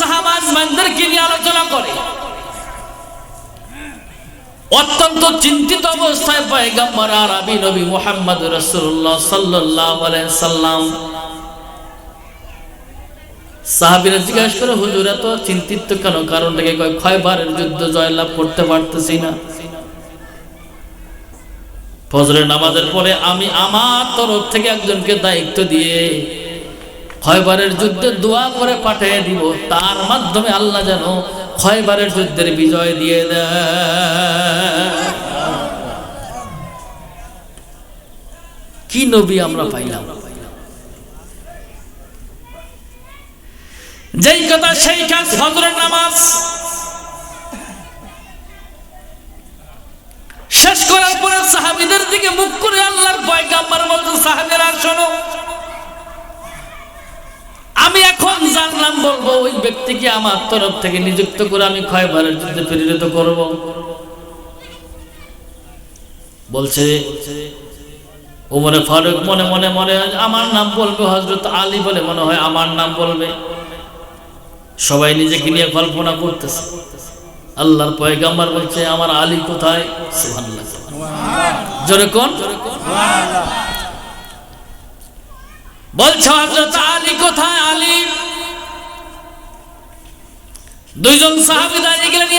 সাহাবাজ নিয়ে আলোচনা করে। অত্যন্ত চিন্তিত অবস্থায় পয়গাম্বর আরবি নবী সাল্লাম জিজ্ঞাসা করে, হুজুর, এত চিন্তিত কেন? কারণটাকে কয়, খয়বারের যুদ্ধ জয়লাভ করতে পারতেছি না। ফজরের নামাজের পরে আমি আমার তরফ থেকে একজনকে দায়িত্ব দিয়ে খয়বারের যুদ্ধে দোয়া করে পাঠিয়ে দিব। তার মাধ্যমে আল্লাহ যেন খয়বারের যুদ্ধের বিজয় দিয়ে দেয়। কি নবী আমরা পাইলাম? যেই কথা সেই কাজ ফজরের নামাজ করার পরে সাহাবিদের দিকে মুখ করে আল্লাহর পয়গাম্বর বলতো শোনো। আমি এখন জানলাম বলব, ওই ব্যক্তিকে আমার তরফ থেকে নিযুক্ত করে আমি যুদ্ধে প্রেরিত বলছে, ওমরে ফারুক, মনে মনে মনে আমার নাম বলবে হজরত আলী বলে মনে হয় আমার নাম বলবে। সবাই নিজেকে নিয়ে কল্পনা করতেছে। আল্লাহর পয়গাম্বার বলছে, আমার আলী কোথায়? জোরে কোন? আলী কোথায়, আলী? দুইজন সাহাবী দাঁড়িয়ে গেলেন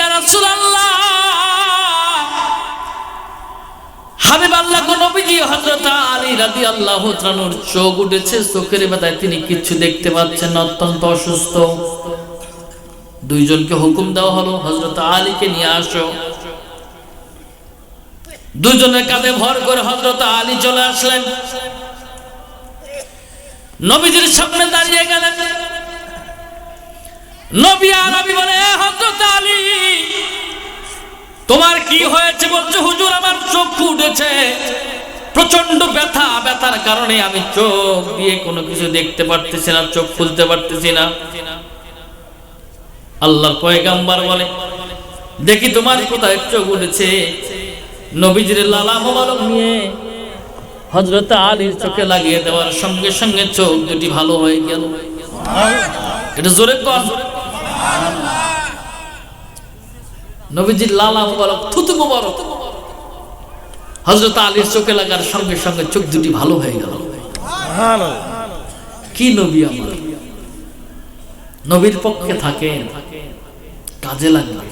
হাবিব আল্লাহ কোন নবীজি, হযরত আলী রাদিয়াল্লাহু তাআলার চোখ উঠেছে, চোখের ব্যথায় তিনি কিছু দেখতে পাচ্ছেন অত্যন্ত অসুস্থ। দুইজনকে হুকুম দেওয়া হলো, হযরত আলীকে নিয়ে আসো। দুজনের কাঁধে ভর করে হযরত আলী চলে আসলেন। নবীজির সামনে দাঁড়িয়ে গেলেন। নবী আরবি বলে, "এ আলী, তোমার কি হয়েছে বলছে? হুজুর, আমার চোখ উঠেছে। প্রচণ্ড ব্যথা, ব্যথার কারণে আমি চোখ দিয়ে কোনো কিছু দেখতে পারতেছি না, চোখ খুলতে পারতেছি না। আল্লাহর পয়গাম্বার বলে দেখি তোমার কোথায় চোখ উঠেছে? নবীজির লালা মোবারক নিয়ে হজরত আলীর চোখে লাগিয়ে দেওয়ার সঙ্গে সঙ্গে চোখ দুটি ভালো হয়ে গেল। এটা জোরে কর নবীজির লালা মোবারক থুতু মোবারক। হজরত আলীর চোখে লাগার সঙ্গে সঙ্গে চোখ দুটি ভালো হয়ে গেল। কি নবী আমার? নবীর পক্ষে থাকেন। কাজে লাগবে।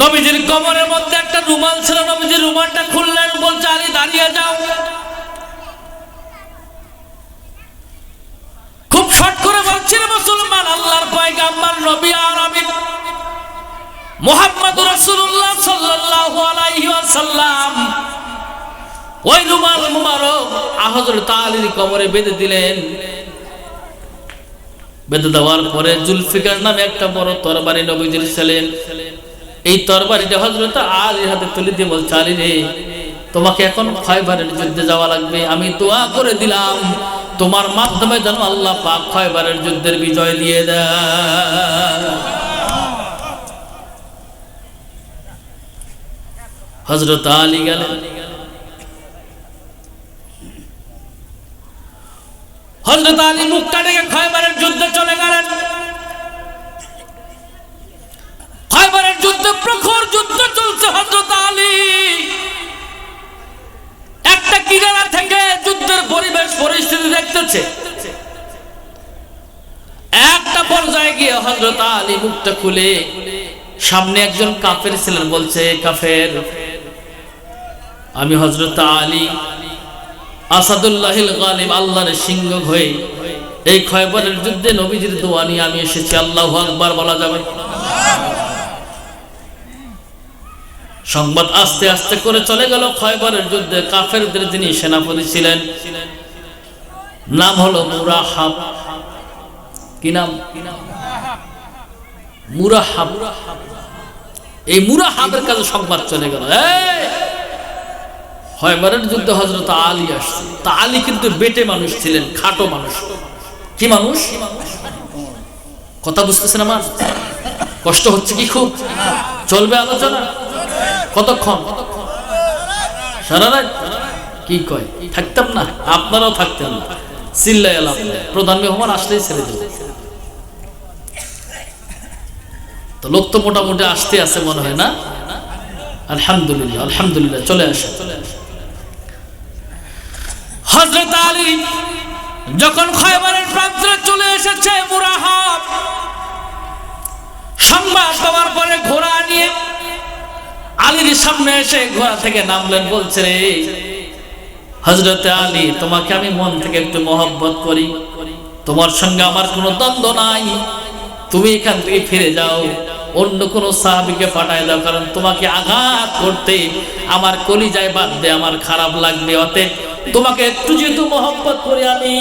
নবীজির কবরের মধ্যে একটা রুমাল ছিল, নবীজির রুমালটা খুললেন, বলছে আলী দাঁড়িয়ে যাও। খুব শর্ট করে বলছেন মুসলমান, আল্লাহর পয়গাম্বার, নবী আর আমি। মোহাম্মদ রাসূলুল্লাহ সাল্লাল্লাহু আলাইহি ওয়াসাল্লাম ওই রুমাল মুবারক হযরত আলীর কবরে বেঁধে দিলেন। বেঁধে দেওয়ার পরে জুলফিকার নামে একটা বড় তরবারি নবীজির ছিলেন এই তরবারিটা হজরত আলীর হাতে তুলে দিয়ে বলছে, আলী রে, তোমাকে এখন খয়বারের যুদ্ধে যাওয়া লাগবে। আমি দোয়া করে দিলাম, তোমার মাধ্যমে যেন আল্লাহ পাক খয়বারের যুদ্ধের বিজয় দিয়ে দেয়। হজরত আলী গেলেন। হজরত আলী মুখটা ডেকে খয়বারের যুদ্ধে চলে গেলেন। খয়বারের যুদ্ধে প্রখর যুদ্ধ চলছে হজরত আলী। একটা কিনারা থেকে যুদ্ধের পরিবেশ, পরিস্থিতি দেখতেছে। একটা পর্যায়ে গিয়ে হজরত আলী মুখটা খুলে সামনে একজন কাফের ছিলেন, বলছে, কাফের, আমি হজরত আলী আসাদুল্লাহিল গালিব আল্লাহর সিংহ হয়ে এই খয়বরের যুদ্ধে নবীজির দোয়া নিয়ে আমি এসেছি। আল্লাহ আকবার, বলা যাবে? সংবাদ আস্তে আস্তে করে চলে গেল। খয়বরের যুদ্ধে কাফেরদের যিনি সেনাপতি ছিলেন, নাম হলো মুরাহাব। কি নাম? মুরাহাব। এই মুরাহাবের কাছে সংবাদ চলে গেল। এই! হয়বারের যুদ্ধে হজরত আলী আসছে। তা আলী কিন্তু বেটে মানুষ ছিলেন, খাটো মানুষ। কি মানুষ? কথা বুঝতেছেন আমার? কষ্ট হচ্ছে কি খুব? চলবে আলোচনা? কতক্ষণ? সারা রাত? কি কয়? থাকতাম না, আপনারাও থাকতেন না। চিল্লাই এলাম প্রধান মেহমান আসলেই ছেড়ে দেব। তো লোক তো মোটামুটি আসতে আছে মনে হয় না? আলহামদুলিল্লাহ আলহামদুলিল্লাহ, চলে আসে হজরত আলী যখন খয়বারের প্রান্তরে চলে এসেছে মুরাহাব, সংবাদ পাওয়ার পরে ঘোড়া নিয়ে আলীর সামনে এসে ঘোড়া থেকে নামলেন, বলছে, রে হজরতে আলী, তোমাকে আমি মন থেকে একটু মহব্বত করি। তোমার সঙ্গে আমার কোনো দ্বন্দ্ব নাই। তুমি এখান থেকে ফিরে যাও। অন্য কোনো সাহাবিকে পাঠায় দাও, কারণ তোমাকে আঘাত করতে আমার কলিজায় বাদ দে আমার খারাপ লাগবে। অতএব তোমাকে একটু যেহেতু মহব্বত করে আমি,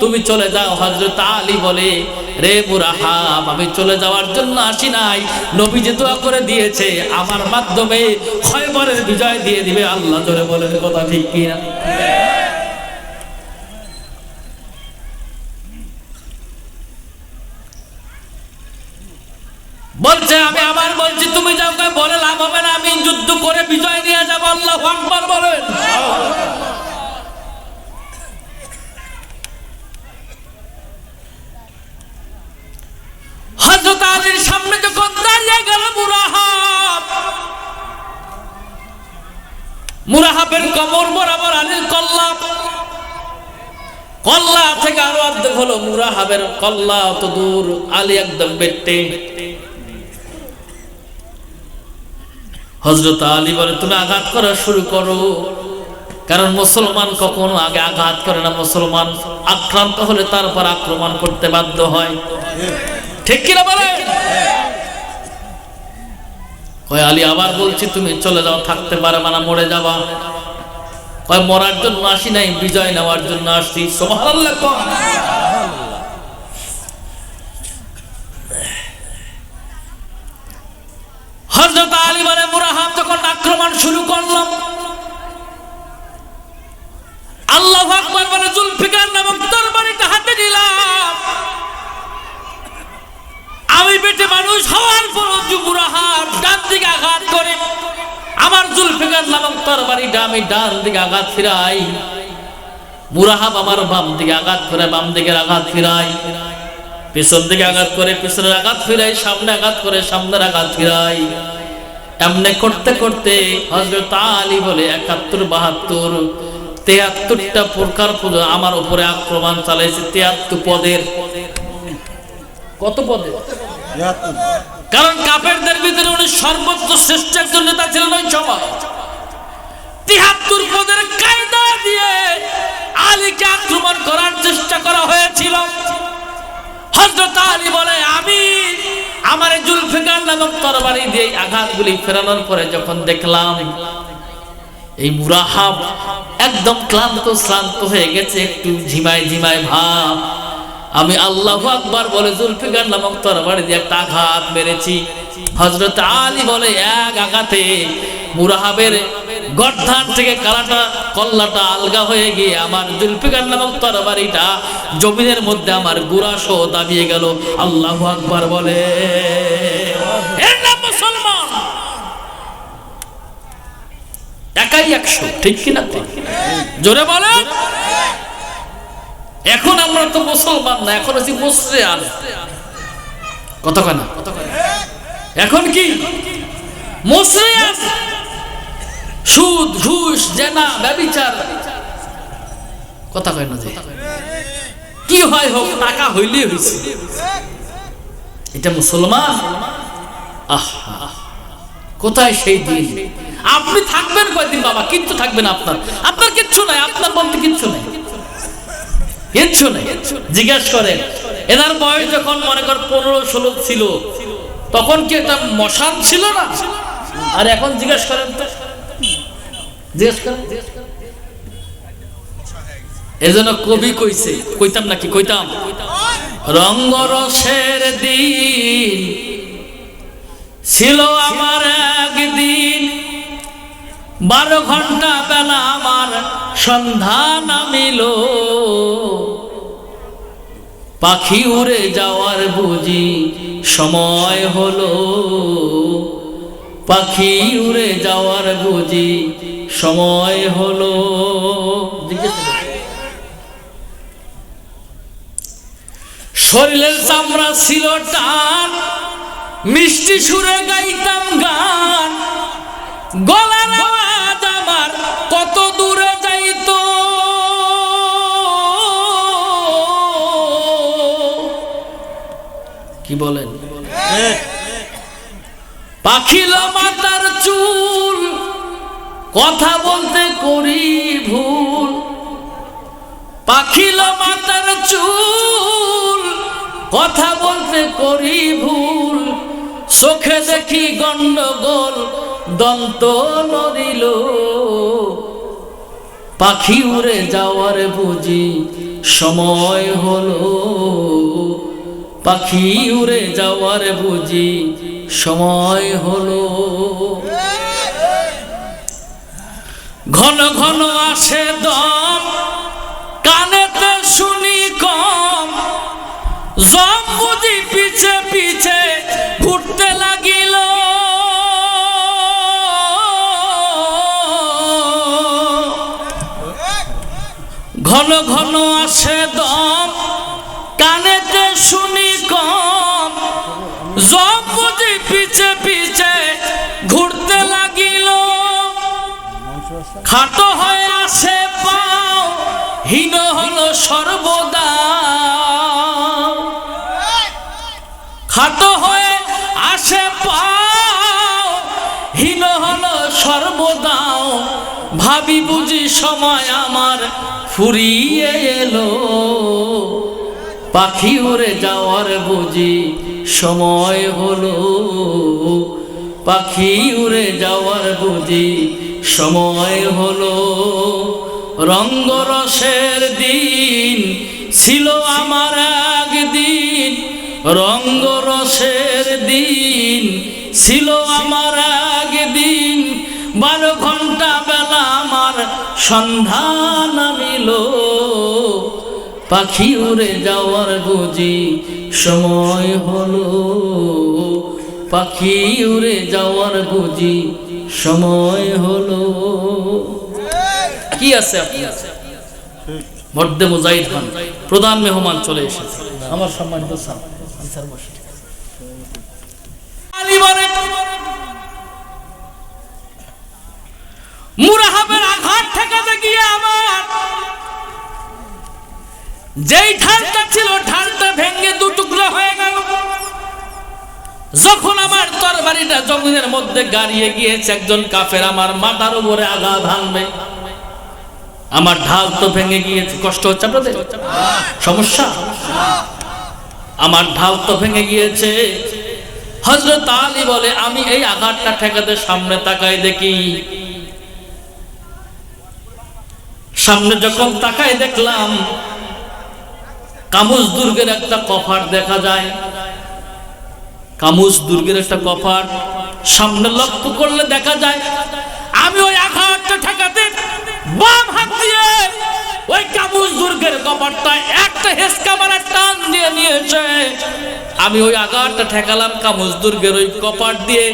তুমি চলে যাও হজরত আলী বলে, রে বুরাহাম আমি চলে যাওয়ার জন্য আসি নাই। নবী যে দোয়া করে দিয়েছে, আমার মাধ্যমে খয়বরের বিজয় দিয়ে দিবে আল্লাহ, জোরে বলে কথা ঠিক কিনা? মুরাহাবের কবর বরাবর আলীর কল্লা কল্লা থেকে আরও অর্ধেক হলো মুরাহাবের কল্লা, অত দূর আলী একদম বেটে। হজরত আলী বলে, তুমি আঘাত করা শুরু করো। কারণ মুসলমান কখনো আগে আঘাত করে না, মুসলমান আক্রান্ত হলে তারপর আক্রমণ করতে বাধ্য হয়। ঠিক কিনা বলে? কয়, আলী, আবার বলছি তুমি চলে যাও, থাকতে পারে মানে মরে যাবা। কয়, মরার জন্য আসি নাই, বিজয় নেওয়ার জন্য আসছি। আক্রমণ শুরু করলাম, আল্লাহ আকবার বলে, জুলফিকার নামক তরবারিটা হাতে নিলাম আমি বেটে মানুষ হওয়ার পর মুরাহাব ডান দিকে আঘাত করে। আমার জুলফিকার নামক তরবারিটা আমি ডান দিকে আঘাত ফিরাই। মুরাহাব আমার বাম দিকে আঘাত করে, বাম দিকের আঘাত ফিরাই। পেছন দিকে আঘাত করে, পেছনের আঘাত ফিরাই, সামনে আঘাত করে, সামনের আঘাত ফিরাই। এমনি করতে করতে হজরত আলী বলে একাত্তর, বাহাত্তর তেহাত্তরটা প্রকার পুজো আমার উপরে আক্রমণ চালাইছে তেহাত্তর পদের। কত পদে? কারণ কাপেরদের ভিতরে উনি সর্বোচ্চ শ্রেষ্ঠ একজন নেতা ছিলেন ওই সময়। তিহাত্তর পদের কায়দা দিয়ে আলীকে আক্রমণ করার চেষ্টা করা হয়েছিল। হজরত আলী বলে আমি আমার জুলফিকার নামক তরবারি দিয়ে আঘাতগুলি ফেরানোর পরে যখন দেখলাম এই মুরাহাব একদম ক্লান্ত শ্রান্ত হয়ে গেছে একটু ঝিমায় ঝিমায় ভাব আমি আল্লাহ আকবার বলে জুলফিকার নামক তরবারি দিয়ে একটা আঘাত মেরেছি। হজরত আলী বলে এক আঘাতে মুরাহাবের গর্ধান থেকে কালাটা, কল্লাটা আলগা হয়ে গিয়ে আমার জুলফিকার নামক তরবারিটা জমিনের মধ্যে আমার গুড়া সহ দাবিয়ে গেল। আল্লাহ আকবার বলে মুসলমান। একাই একশো, ঠিক কিনা? জোরে বলে এখন আমরা তো মুসলমান না, এখন আর কত না? এখন কি? মুসরে সুদ, ঘুষ, জেনা, ব্যবিচার। কথা কয় না কি হয় হোক, টাকা হইলে হইছে। এটা মুসলমান? আহা, কোথায় সেই দিন? আপনি থাকবেন কয়দিন বাবা? কিচ্ছু থাকবেন আপনার। আপনার কিচ্ছু নাই, আপনার বলতে কিচ্ছু নাই। কিচ্ছু নেই। জিজ্ঞেস করেন এনার বয়স যখন মনে কর পনেরো ষোলো ছিল, তখন কি একটা মশান ছিল না? আর এখন জিজ্ঞেস করেন জিজ্ঞেস করেন। এজন্য কবি কইছে, কইতাম নাকি, কইতাম রঙ্গরসের দিন ছিল আমার একদিন বারো ঘণ্টা বেলা আমার সন্ধ্যা নামিল। পাখি উড়ে যাওয়ার বুঝি সময় হলো। পাখি উড়ে যাওয়ার বুঝি সময় হলো। শরীরের চামড়া ছিল টান, মিষ্টি সুরে গাইতাম গান। গলার কি বলেন? পাখিল মাতার চুল, কথা বলতে করি ভুল। পাখিল মাতার চুল, কথা বলতে করি ভুল। চোখে দেখি গন্ডগোল, দন্ত নড়িল। পাখি উড়ে যাওয়ার বুঝি সময় হলো। পাখি উড়ে যাওয়ার বুঝি, সময় হলো। ঘন ঘন আসে দম, কানেতে শুনি কম। জম বুঝি পিছে পিছে ঘুরতে লাগিল। ঘন ঘন আসে দম জম বুঝি পিছে পিছে ঘুরতে লাগিল। খাটো হয়ে আসে পাও, হীন হলো সর্বদা। খাটো হয়ে আসে পাও, হীন হলো সর্বদাও ভাবি বুঝি সময় আমার ফুরিয়ে এলো। পাখি উড়ে যাওয়ার বুঝি সময় হলো। পাখি উড়ে যাওয়ার বুঝি সময় হলো। রঙ্গরসের দিন ছিল আমার একদিন। রঙ্গরসের দিন ছিল আমার একদিন। বারো ঘণ্টা বেলা আমার সন্ধান নামিল। পাখি উড়ে যাওয়ার বুঝি সময় হলো। পাখি উড়ে যাওয়ার বুঝি সময় হলো। কি আছে মধ্যে মুজাহিদ খান, প্রধান মেহমান চলে এসেছে। আমার সম্মানিত স্যার মুরাহাবের আঘাত ঠেকাতে গিয়ে আমার যেই ঢালটা ছিল, ঢালটা ভেঙে দু টুকরো হয়ে গেল। যখন আমার তরবারিটা জমিনের মধ্যে গাড়িয়ে গিয়েছে, একজন কাফের আমার মাথার উপরে আঘাত হানবে। আমার ঢাল তো ভেঙে গিয়েছে। কষ্ট হচ্ছে আপনাদের? সমস্যা? আমার ঢাল তো ভেঙে গিয়েছে। হজরত আলী বলে, আমি এই আঘাতটা ঠেকাতে সামনে তাকাই দেখি। সামনে যখন তাকাই দেখলাম কামুজ দুর্গের একটা কফার দেখা যায়। কামুজ দুর্গের একটা কফার সামনে লক্ষ্য করলে দেখা যায়, আমি ওই আঘাতটা ঠেকাতে বাম হাত দিয়ে ওই কামুজ দুর্গের কপারটা একটা হেসকা মারা টান দিয়ে নিয়েছে। আমি ওই আঘাতটা ঠেকালাম কামুজ দুর্গের ওই কপার দিয়ে।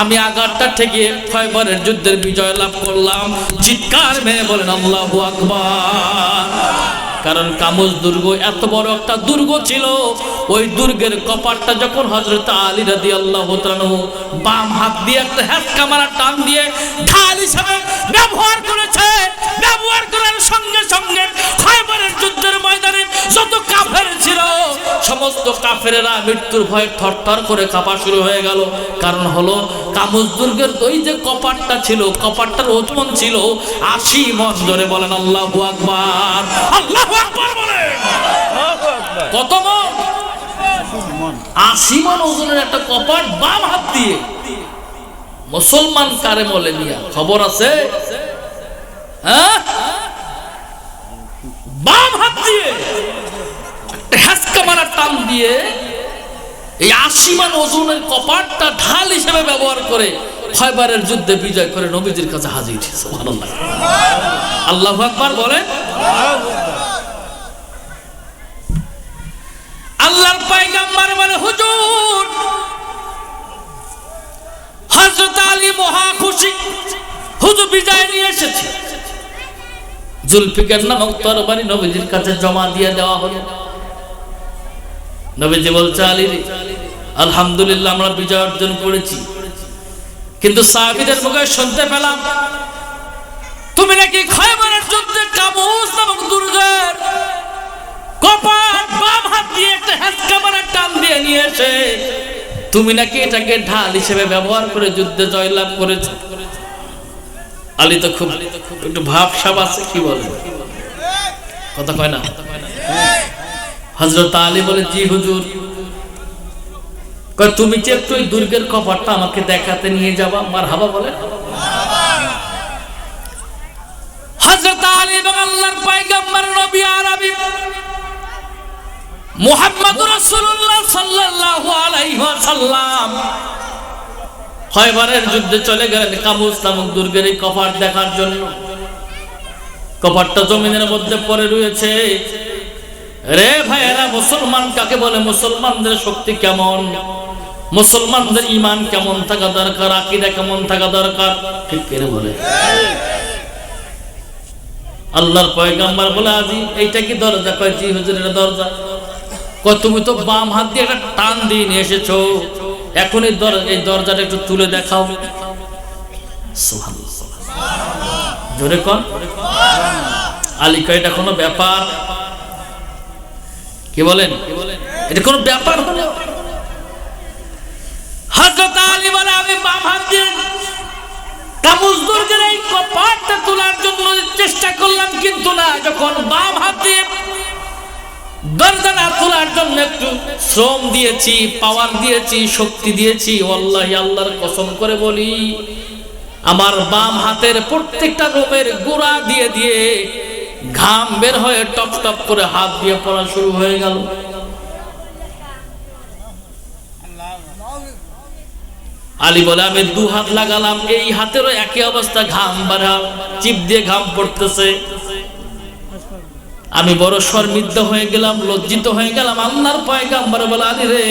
আমি আঘাতটা ঠেকিয়ে খয়বরের যুদ্ধের বিজয় লাভ করলাম। চিৎকার মেরে বলেন, আল্লাহু আকবার। কারণ কামুজ দুর্গ এত বড় একটা দুর্গ ছিল। ওই দুর্গের কপারটা যখন হজরত আলী রাদি আল্লাহ বাম হাত দিয়ে একটা হ্যাঁচকা মারা টান দিয়ে ঢাল হিসাবে ব্যবহার করেছে, ব্যবহার করার সঙ্গে সঙ্গে খয়বরের যুদ্ধের ময়দানে যত কাফের ছিল, সমস্ত কাফেরেরা মৃত্যুর ভয়ে থরথর করে কাঁপা শুরু হয়ে গেল। কারণ হলো কামুজ দুর্গের ওই যে কপাটটা ছিল, কপাটটার ওজন ছিল আশি মন। ধরে বলেন, আল্লাহ আল্লাহ কত মন? আশি মন ওজনের একটা কপাট বাম হাত দিয়ে। মুসলমান কারে বলে মিয়া? খবর আছে? হ্যাঁ? বাম হাত দিয়ে। একটা হ্যাসকা মারা টান দিয়ে এই আশি মান ওজনের কপাটটা ঢাল হিসেবে ব্যবহার করে খয়বারের যুদ্ধে বিজয় করে নবীজির কাছে হাজির সুবহানাল্লাহ। আল্লাহ আকবার বলেন। আল্লাহর পায়গাম্বার বলে, হুজুর, হযরত আলী মহা খুশি। হুজুর বিজয় নিয়ে এসেছে। জুলফিকার নামক তরবারি নবীজির কাছে জমা দিয়ে দেওয়া হলো। নবীজি বলছে, আলী আলহামদুলিল্লাহ আমরা বিজয় অর্জন করেছি। কিন্তু সাহাবীদের মুখে শুনতে পেলাম, তুমি নাকি খয়বরের যুদ্ধে কাবুস নামক দুর্গের মারা তুমি নাকি এটাকে ঢাল হিসেবে ব্যবহার করে যুদ্ধে জয়লাভ করেছ? আলী তো খুব, একটু ভাবসাব আছে, কি বলে? কথা কয় না? হজরত আলী বলে, জি হুজুর। তুমি যে একটু ওই দুর্গের কপাটটা আমাকে দেখাতে নিয়ে যাবা আমার হাবা বলে। হজরত আলী এবং আল্লাহর পায়গাম্বার নবী আরবি মুহাম্মদ রাসূলুল্লাহ সাল্লাল্লাহু আলাইহি ওয়াসাল্লাম। খয়বারের যুদ্ধে চলে গেলেন কাবুস নামক দুর্গের কপাট দেখার জন্য। কপাটটা জমিনের মধ্যে পড়ে রয়েছে। রে ভাইয়েরা, মুসলমান কাকে বলে? মুসলমানদের শক্তি কেমন? মুসলমানদের ইমান কেমন থাকা দরকার? আকিদা কেমন থাকা দরকার? ঠিক কেন বলে? আল্লাহর বলে আজি এইটা কি দরজা? কয়, জি হুজুরের দরজা। তুমি তো বাম হাত দিয়ে একটা টান দিয়ে নিয়ে এসেছ। এখন এই এই দরজাটা একটু তুলে দেখাও। জোরে কন আলী কয়, এটা কোনো ব্যাপার? কি বলেন? এটা কোনো ব্যাপার হলো। বলে, আমি হাত এই তোলার জন্য চেষ্টা করলাম, কিন্তু না। যখন বাম হাত দিয়ে জন্য একটু শ্রম দিয়েছি পাওয়ার দিয়েছি, শক্তি দিয়েছি। আল্লাহ আল্লাহর কসম করে বলি, আমার বাম হাতের প্রত্যেকটা রোমের গোড়া দিয়ে দিয়ে ঘাম বের হয়ে টপ টপ করে হাত দিয়ে পড়া শুরু হয়ে গেল। আলী বলে, আমি দু হাত লাগালাম, এই হাতেরও একই অবস্থা, ঘাম বাড়া, চিপ দিয়ে ঘাম পড়তেছে। আমি বড় শর্মিদ্ধ হয়ে গেলাম, লজ্জিত হয়ে গেলাম। আল্লাহর পয়গাম্বার বলে, আলী রে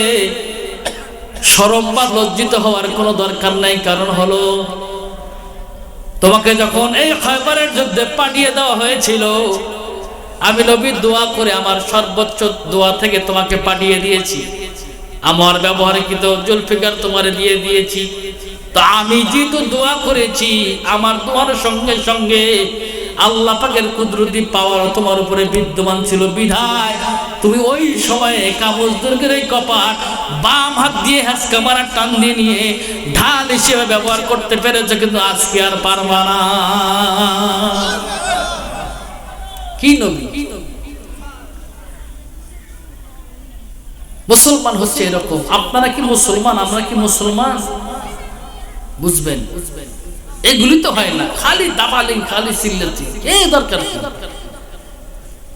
সরম বা লজ্জিত হওয়ার কোনো দরকার নাই। কারণ হলো, তোমাকে যখন এই খয়বারের যুদ্ধে পাঠিয়ে দেওয়া হয়েছিল, আমি নবী দোয়া করে আমার সর্বোচ্চ দোয়া থেকে তোমাকে পাঠিয়ে দিয়েছি। আমার ব্যবহারকৃত জুলফিকার তোমারে দিয়ে দিয়েছি। তা আমি যেহেতু দোয়া করেছি, আমার দোয়ার সঙ্গে সঙ্গে আল্লাহ পাকের কুদরতি পাওয়ার তোমার উপরে বিদ্যমান ছিল বিধায়। তুমি ওই সময়ে কাবুল দুর্গের এই কপাট বাম হাত দিয়ে হ্যাসকা মারা টান দিয়ে নিয়ে ঢাল হিসেবে ব্যবহার করতে পেরেছ, কিন্তু আজকে আর পারবা না। কি নবী? মুসলমান হচ্ছে এরকম। আপনারা কি মুসলমান, আমরা কি মুসলমান? বুঝবেন বুঝবেন। এগুলি তো হয় না। খালি দাবালিং, খালি সিল্লাতি এই দরকার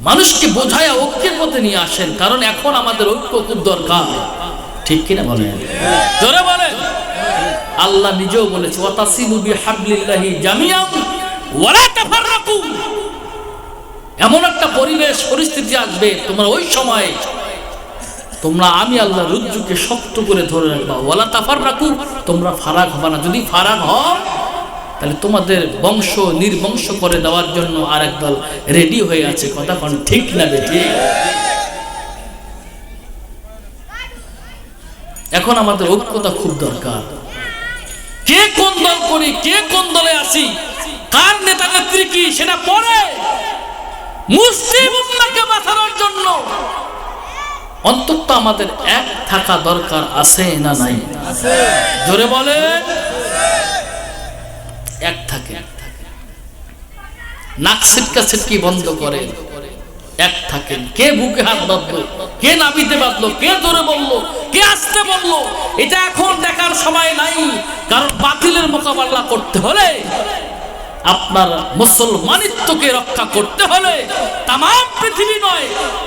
মানুষকে বোঝায় ঐক্যের পথে নিয়ে আসেন, কারণ এখন আমাদের ঐক্য খুব দরকার। ঠিক কিনা বলেন? জোরে বলেন। আল্লাহ নিজেও বলেছে, ওয়াতাসিমু বিহাবলিল্লাহি জামিয়াম ওয়ালা তাফাররাকু। এমন একটা পরিবেশ, পরিস্থিতি আসবে, তোমরা ওই সময়, তোমরা আমি আল্লাহ রুজ্জুকে শক্ত করে ধরে রাখবা। ওয়ালা তাফার তোমরা ফারাক হবা না। যদি ফারাক হও তাহলে তোমাদের বংশ নির্বংশ করে দেওয়ার জন্য আর একদল রেডি হয়ে আছে। কথা কোন ঠিক না বেঠি এখন আমাদের ঐক্যতা খুব দরকার। কে কোন দল করি কে কোন দলে আসি কার নেতা নেত্রী কি সেটা পরে। মুসলিম উম্মাকে বাঁচানোর জন্য অন্তত আমাদের এক থাকা দরকার আছে না নাই? জোরে বলে এক থাকে। নাক সিটকা সিটকি বন্ধ করে। এক থাকে। কে বুকে হাত বাঁধলো? কে নাবিতে বাঁধলো? কে ধরে বলল? কে আসতে বলল? এটা এখন দেখার সময় নাই। কারণ বাতিলের মোকাবেলা করতে হলে আপনার মুসলমানিত্বকে রক্ষা করতে হলে তাম পৃথিবী নয়,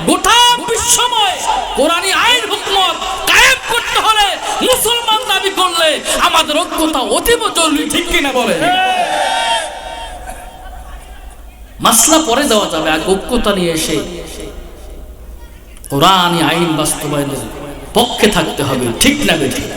গোটা বিশ্বময় কোরআনী আইন হুকমত কায়েম করতে হলে মুসলমান দাবি করলে আমাদের ঐক্যতা অতীব জরুরি, ঠিক কিনা বলে? মাসলা পরে দেওয়া যাবে, আগে ঐক্যতা নিয়ে এসে কোরআনী আইন বাস্তবায়নের পক্ষে থাকতে হবে, ঠিক না বেঠিক